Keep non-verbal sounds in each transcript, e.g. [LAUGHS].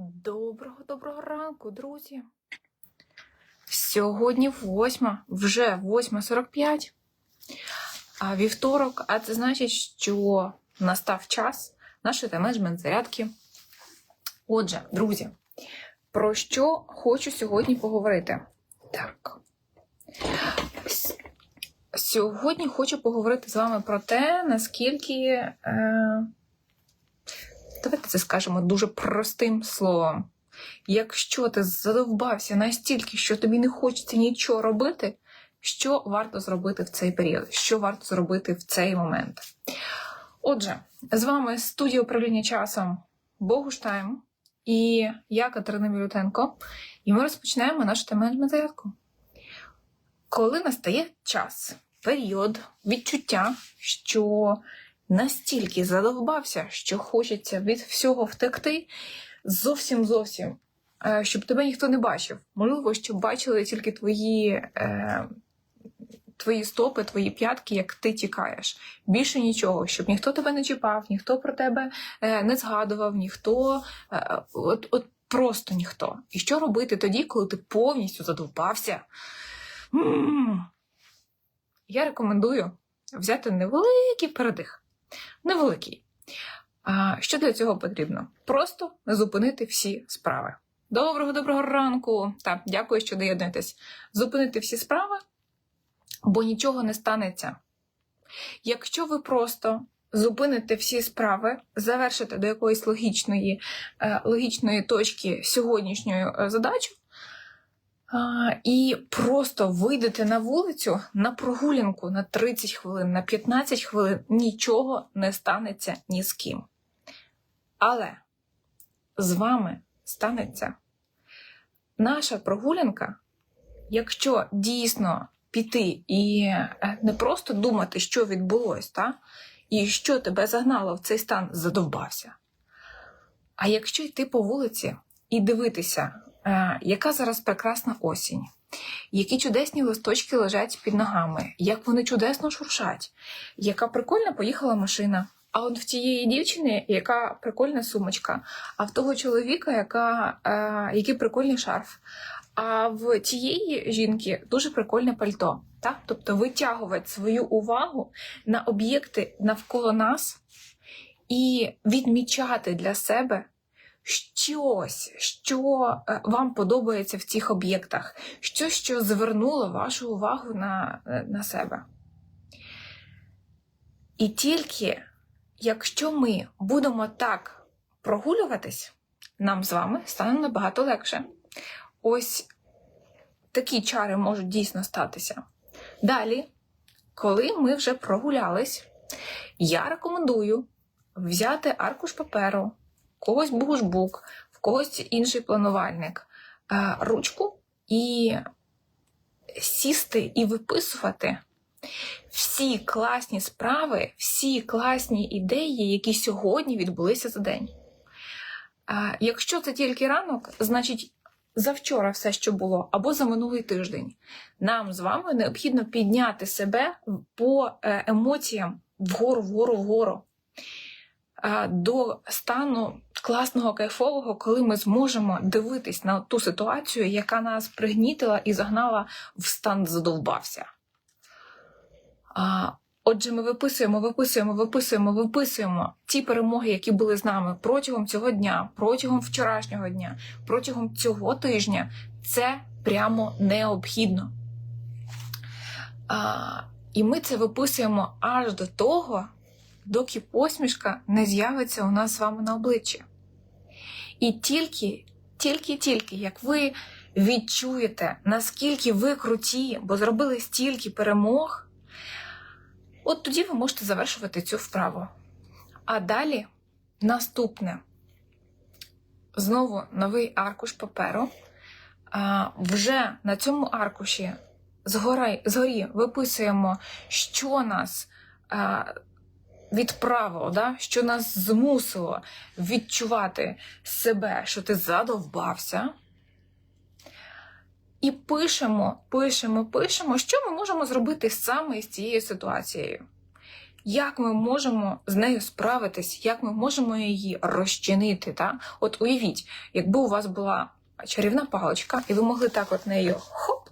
Доброго доброго ранку, друзі. Сьогодні восьма, вже 8.45, а вівторок, а це значить, що настав час нашої тайм-менеджмент зарядки. Отже, друзі, про що хочу сьогодні поговорити? Так. Сьогодні хочу поговорити з вами про те, наскільки. Е... Давайте це скажемо дуже простим словом. Якщо ти задовбався настільки, що тобі не хочеться нічого робити, що варто зробити в цей період? Що варто зробити в цей момент? Отже, з вами студія управління часом Богуштайм і я Катерина Мілютенко, і ми розпочинаємо нашу тайм-менеджмент зарядку. Коли настає час, період, відчуття, що настільки задовбався, що хочеться від всього втекти, зовсім зовсім, е, щоб тебе ніхто не бачив. Можливо, щоб бачили тільки твої, е, твої стопи, твої п'ятки, як ти тікаєш. Більше нічого, щоб ніхто тебе не чіпав, ніхто про тебе е, не згадував, ніхто, е, от, от просто ніхто. І що робити тоді, коли ти повністю задовбався? Я рекомендую взяти невеликий передих. Невеликий. Що для цього потрібно? Просто зупинити всі справи. Доброго доброго ранку! Так, дякую, що доєднуєтесь. Зупинити всі справи, бо нічого не станеться. Якщо ви просто зупините всі справи, завершите до якоїсь логічної, е, логічної точки сьогоднішньої е, задачі, і просто вийдете на вулицю на прогулянку на 30 хвилин, на 15 хвилин, нічого не станеться ні з ким. Але з вами станеться наша прогулянка, якщо дійсно піти і е, не просто думати, що відбулось, та? і що тебе загнало в цей стан, задовбався. А якщо йти по вулиці і дивитися, яка зараз прекрасна осінь, які чудесні листочки лежать під ногами, як вони чудесно шуршать, яка прикольна поїхала машина. А от в тієї дівчини, яка прикольна сумочка, а в того чоловіка, яка, е, який прикольний шарф. А в тієї жінки дуже прикольне пальто. Так? Тобто витягувати свою увагу на об'єкти навколо нас і відмічати для себе щось, що е, вам подобається в цих об'єктах, щось, що звернуло вашу увагу на, е, на себе. І тільки якщо ми будемо так прогулюватись, нам з вами стане набагато легше. Ось такі чари можуть дійсно статися. Далі, коли ми вже прогулялись, я рекомендую взяти аркуш паперу, в когось бушбук, в когось інший планувальник, е, ручку і сісти і виписувати всі класні справи, всі класні ідеї, які сьогодні відбулися за день. Якщо це тільки ранок, значить завчора все, що було, або за минулий тиждень. Нам з вами необхідно підняти себе по е, емоціям вгору, вгору, вгору. А, До стану класного кайфового, коли ми зможемо дивитись на ту ситуацію, яка нас пригнітила і загнала в стан задовбався. Отже, ми виписуємо, виписуємо, виписуємо, виписуємо ті перемоги, які були з нами протягом цього дня, протягом вчорашнього дня, протягом цього тижня. Це прямо необхідно. А, І ми це виписуємо аж до того, доки посмішка не з'явиться у нас з вами на обличчі. І тільки, тільки, тільки, як ви відчуєте, наскільки ви круті, бо зробили стільки перемог. От тоді ви можете завершувати цю вправу. А далі наступне. Знову новий аркуш паперу. А, Вже на цьому аркуші згори, згорі виписуємо, що нас а, відправило, да? що нас змусило відчувати себе, що ти задовбався. І пишемо, пишемо, пишемо, що ми можемо зробити саме з цією ситуацією. як ми можемо з нею справитись, як ми можемо її розчинити. Та? От уявіть, якби у вас була чарівна паличка, і ви могли так от нею хоп,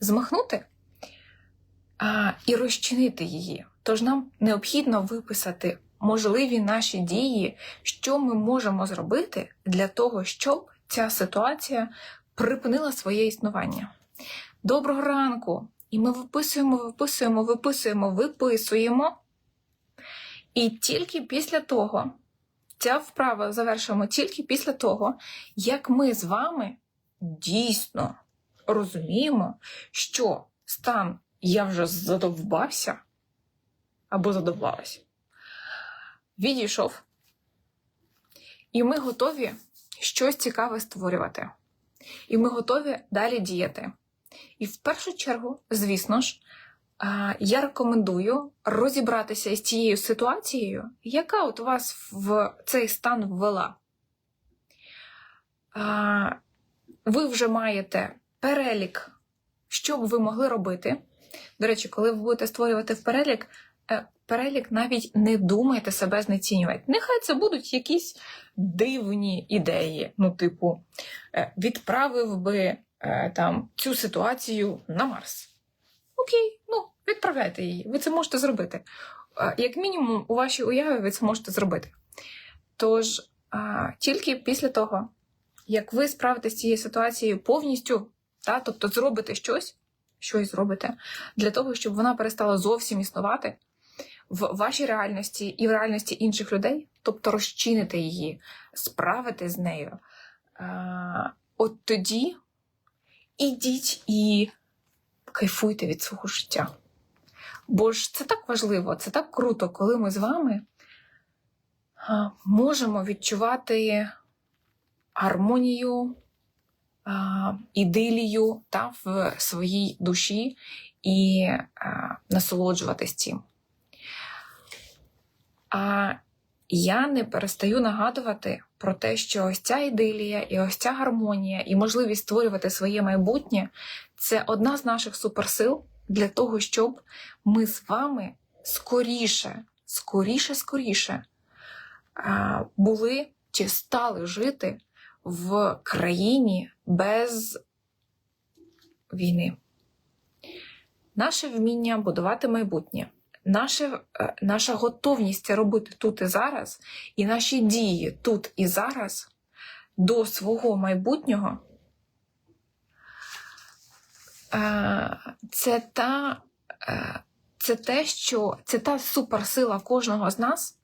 змахнути а, і розчинити її. Тож нам необхідно виписати можливі наші дії, що ми можемо зробити для того, щоб ця ситуація припинила своє існування. Доброго ранку! І ми виписуємо, виписуємо, виписуємо, виписуємо. І тільки після того, ця вправа завершуємо тільки після того, як ми з вами дійсно розуміємо, що стан я вже задовбався або задовбалась, відійшов, і ми готові щось цікаве створювати. І ми готові далі діяти. І в першу чергу, звісно ж, я рекомендую розібратися із тією ситуацією, яка от вас в цей стан ввела. Ви вже маєте перелік, що б ви могли робити. До речі, коли ви будете створювати в перелік, перелік навіть не думайте себе знецінювати. Нехай це будуть якісь дивні ідеї. Ну, типу, е, відправив би е, там цю ситуацію на Марс. Окей, ну відправляйте її. Ви це можете зробити. Е, Як мінімум, у вашій уяві ви це можете зробити. Тож, тільки після того, як ви справитесь з цією ситуацією повністю, та, тобто зробите щось, щось зробите, для того, щоб вона перестала зовсім існувати в вашій реальності і в реальності інших людей, тобто розчинити її, справити з нею. От тоді ідіть і кайфуйте від свого життя. Бо ж це так важливо, це так круто, коли ми з вами можемо відчувати гармонію, а, ідилію та в своїй душі і насолоджуватись цим. А я не перестаю нагадувати про те, що ось ця ідилія і ось ця гармонія, і можливість створювати своє майбутнє це одна з наших суперсил для того, щоб ми з вами скоріше, скоріше, скоріше були чи стали жити в країні без війни. Наше вміння будувати майбутнє, наше, е, наша готовність робити тут і зараз, і наші дії тут і зараз до свого майбутнього е, це та, е, це те, що це та суперсила кожного з нас,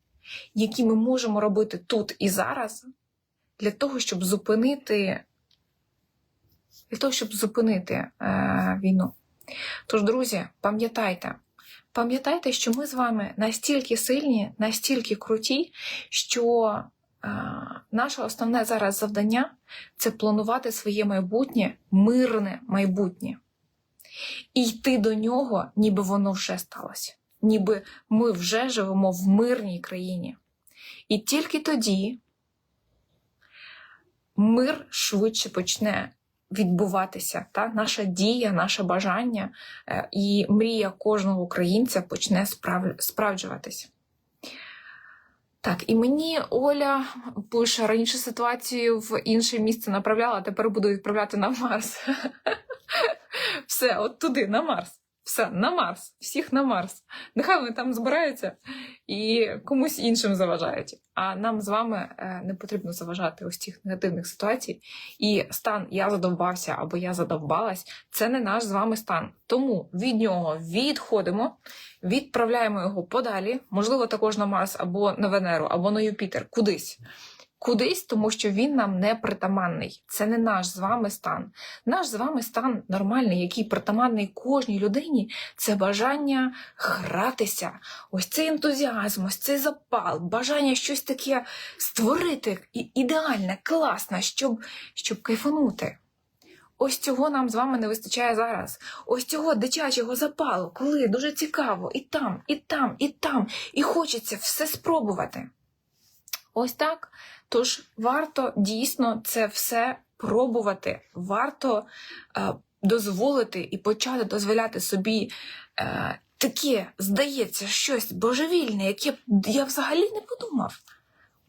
які ми можемо робити тут і зараз, для того, щоб зупинити, для того, щоб зупинити війну. Тож, друзі, пам'ятайте, пам'ятайте, що ми з вами настільки сильні, настільки круті, що е, наше основне зараз завдання це планувати своє майбутнє, мирне майбутнє. І йти до нього, ніби воно вже сталося, ніби ми вже живемо в мирній країні. І тільки тоді мир швидше почне відбуватися. Та? Наша дія, наше бажання е, і мрія кожного українця почне справ... справджуватися. Так, і мені Оля пише раніше ситуацію в інше місце направляла, тепер буду відправляти на Марс. [LAUGHS] Все, от туди, на Марс. Все, на Марс, всіх на Марс. Нехай вони там збираються і комусь іншим заважають. А нам з вами е, не потрібно заважати ось цих негативних ситуацій. І стан я задовбався або я задовбалась це не наш з вами стан. Тому від нього відходимо, відправляємо його подалі, можливо, також на Марс або на Венеру, або на Юпітер, кудись. Кудись, тому що він нам не притаманний. Це не наш з вами стан. Наш з вами стан нормальний, який притаманний кожній людині, це бажання гратися. Ось цей ентузіазм, ось цей запал, бажання щось таке створити ідеальне, класне, щоб, щоб кайфанути. Ось цього нам з вами не вистачає зараз. Ось цього дитячого запалу, коли дуже цікаво, і там, і там, і там, і хочеться все спробувати. Ось так. Тож варто дійсно це все пробувати. Варто е, дозволити і почати дозволяти собі е, таке здається щось божевільне, яке я взагалі не подумав.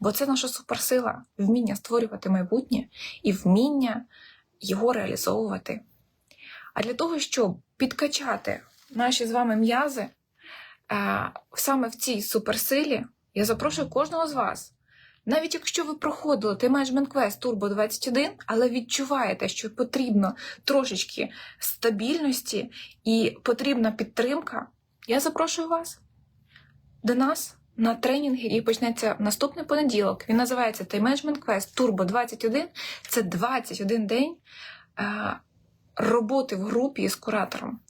Бо це наша суперсила вміння створювати майбутнє і вміння його реалізовувати. А для того, щоб підкачати наші з вами м'язи, е, саме в цій суперсилі, я запрошую кожного з вас. Навіть якщо ви проходили той менеджмент квест Turbo 21, але відчуваєте, що потрібно трошечки стабільності і потрібна підтримка, я запрошую вас до нас на тренінг, який почнеться наступний понеділок. Він називається Time Management Quest Turbo 21. Це 21 день е, роботи в групі з куратором.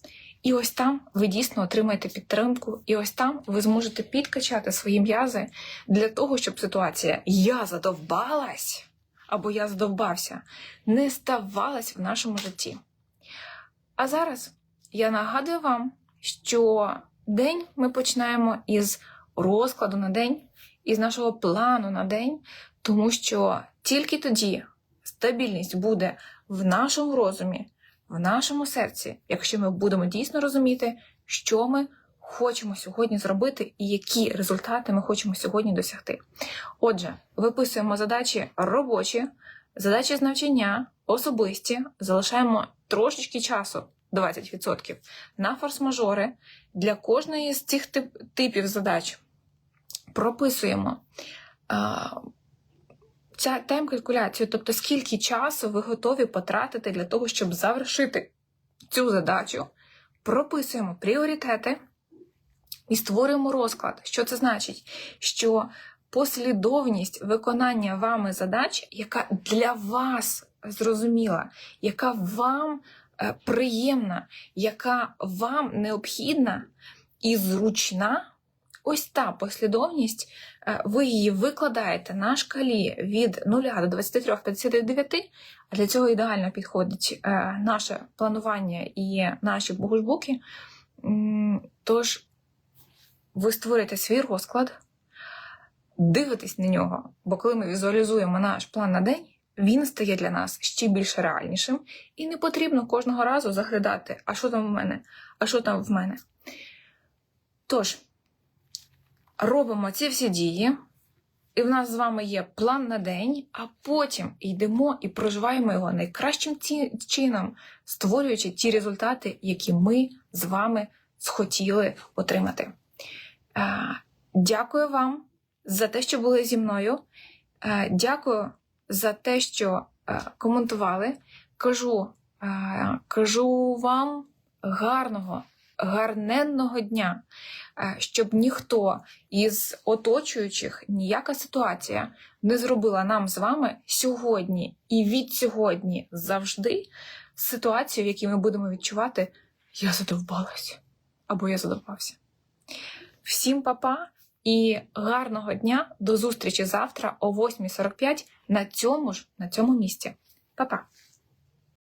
І ось там ви дійсно отримаєте підтримку, і ось там ви зможете підкачати свої м'язи для того, щоб ситуація я задовбалась або я задовбався не ставалась в нашому житті. А зараз я нагадую вам, що день ми починаємо із розкладу на день, із нашого плану на день, тому що тільки тоді стабільність буде в нашому розумі, в нашому серці, якщо ми будемо дійсно розуміти, що ми хочемо сьогодні зробити і які результати ми хочемо сьогодні досягти. Отже, виписуємо задачі робочі, задачі з навчання, особисті, залишаємо трошечки часу. 20% на форс-мажори для кожної з цих тип- типів задач прописуємо тайм-калькуляцію, тобто скільки часу ви готові потратити для того, щоб завершити цю задачу, прописуємо пріоритети і створюємо розклад. Що це значить? Що послідовність виконання вами задач, яка для вас зрозуміла, яка вам е, приємна, яка вам необхідна і зручна, ось та послідовність, е, ви її викладаєте на шкалі від 0 до 23-59, а для цього ідеально підходить е, наше планування і наші богушбуки. Тож ви створюєте свій розклад, дивитесь на нього, бо коли ми візуалізуємо наш план на день, він стає для нас ще більш реальнішим, і не потрібно кожного разу заглядати, а що там в мене, а що там в мене. Тож, робимо ці всі дії, і в нас з вами є план на день, а потім йдемо і проживаємо його найкращим чином, створюючи ті результати, які ми з вами схотіли отримати. Е, Дякую вам за те, що були зі мною. Е, Дякую за те, що е, коментували. Кажу, кажу вам гарного, гарненного дня, е, щоб ніхто із оточуючих, ніяка ситуація не зробила нам з вами сьогодні і від сьогодні завжди ситуацію, в якій ми будемо відчувати, я задовбалась або я задовбався. Всім па-па і гарного дня до зустрічі завтра о 8.45 на цьому ж на цьому місці. Па-па!